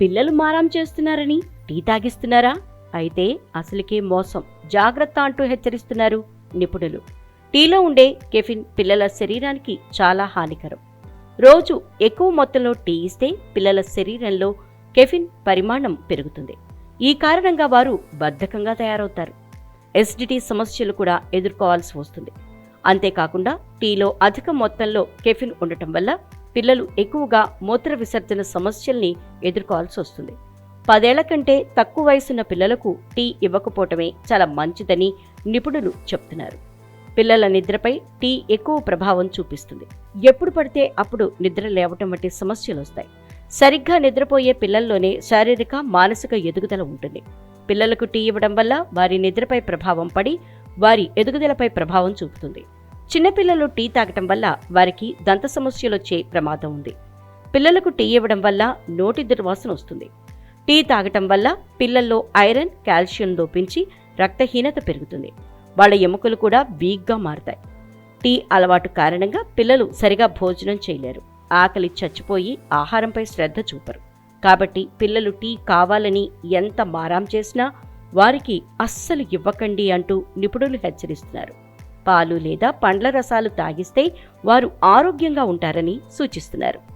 పిల్లలు మారాం చేస్తున్నారని టీ తాగిస్తున్నారా? అయితే అసలుకే మోసం. జాగ్రత్త అంటూ హెచ్చరిస్తున్నారు నిపుణులు. టీలో ఉండే కెఫిన్ పిల్లల శరీరానికి చాలా హానికరం. రోజు ఎక్కువ మొత్తంలో టీ ఇస్తే పిల్లల శరీరంలో కెఫిన్ పరిమాణం పెరుగుతుంది. ఈ కారణంగా వారు బద్ధకంగా తయారవుతారు. ఎసిడిటీ సమస్యలు కూడా ఎదుర్కోవాల్సి వస్తుంది. అంతేకాకుండా టీలో అధిక మొత్తంలో కెఫిన్ ఉండటం వల్ల పిల్లలు ఎక్కువగా మూత్ర విసర్జన సమస్యల్ని ఎదుర్కోవాల్సి వస్తుంది. పదేళ్ళ కంటే తక్కువ వయసున్న పిల్లలకు టీ ఇవ్వకపోవటమే చాలా మంచిదని నిపుణులు చెప్తున్నారు. పిల్లల నిద్రపై టీ ఎక్కువ ప్రభావం చూపిస్తుంది. ఎప్పుడు పడితే అప్పుడు నిద్ర లేవటం వంటి సమస్యలు వస్తాయి. సరిగ్గా నిద్రపోయే పిల్లల్లోనే శారీరక మానసిక ఎదుగుదల ఉంటుంది. పిల్లలకు టీ ఇవ్వడం వల్ల వారి నిద్రపై ప్రభావం పడి వారి ఎదుగుదలపై ప్రభావం చూపుతుంది. చిన్నపిల్లలు టీ తాగటం వల్ల వారికి దంత సమస్యలు వచ్చే ప్రమాదం ఉంది. పిల్లలకు టీ ఇవ్వడం వల్ల నోటి దుర్వాసన వస్తుంది. టీ తాగటం వల్ల పిల్లల్లో ఐరన్ కాల్షియం లోపించి రక్తహీనత పెరుగుతుంది. వాళ్ళ ఎముకలు కూడా వీక్గా మారుతాయి. టీ అలవాటు కారణంగా పిల్లలు సరిగా భోజనం చేయలేరు. ఆకలి చచ్చిపోయి ఆహారంపై శ్రద్ధ చూపరు. కాబట్టి పిల్లలు టీ కావాలని ఎంత మారాం చేసినా వారికి అస్సలు ఇవ్వకండి అంటూ నిపుణులు హెచ్చరిస్తున్నారు. పాలు లేదా పండ్ల రసాలు తాగిస్తే వారు ఆరోగ్యంగా ఉంటారని సూచిస్తున్నారు.